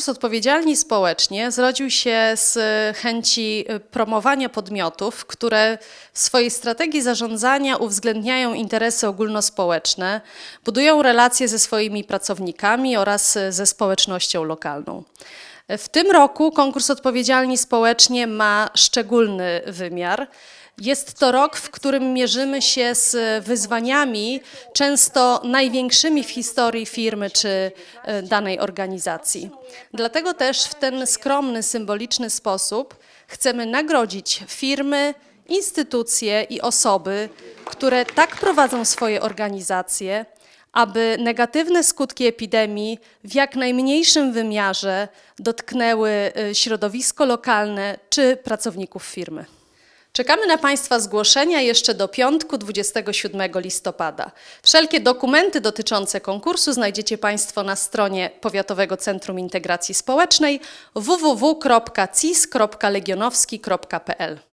Konkurs Odpowiedzialni Społecznie zrodził się z chęci y, promowania podmiotów, które w swojej strategii zarządzania uwzględniają interesy ogólnospołeczne, budują relacje ze swoimi pracownikami oraz y, ze społecznością lokalną. W tym roku konkurs Odpowiedzialni Społecznie ma szczególny wymiar. Jest to rok, w którym mierzymy się z wyzwaniami, często największymi w historii firmy czy e, danej organizacji. Dlatego też w ten skromny, symboliczny sposób chcemy nagrodzić firmy, instytucje i osoby, które tak prowadzą swoje organizacje, aby negatywne skutki epidemii w jak najmniejszym wymiarze dotknęły y, środowisko lokalne czy pracowników firmy. Czekamy na Państwa zgłoszenia jeszcze do piątku 27 listopada. Wszelkie dokumenty dotyczące konkursu znajdziecie Państwo na stronie Powiatowego Centrum Integracji Społecznej www.cis.legionowski.pl.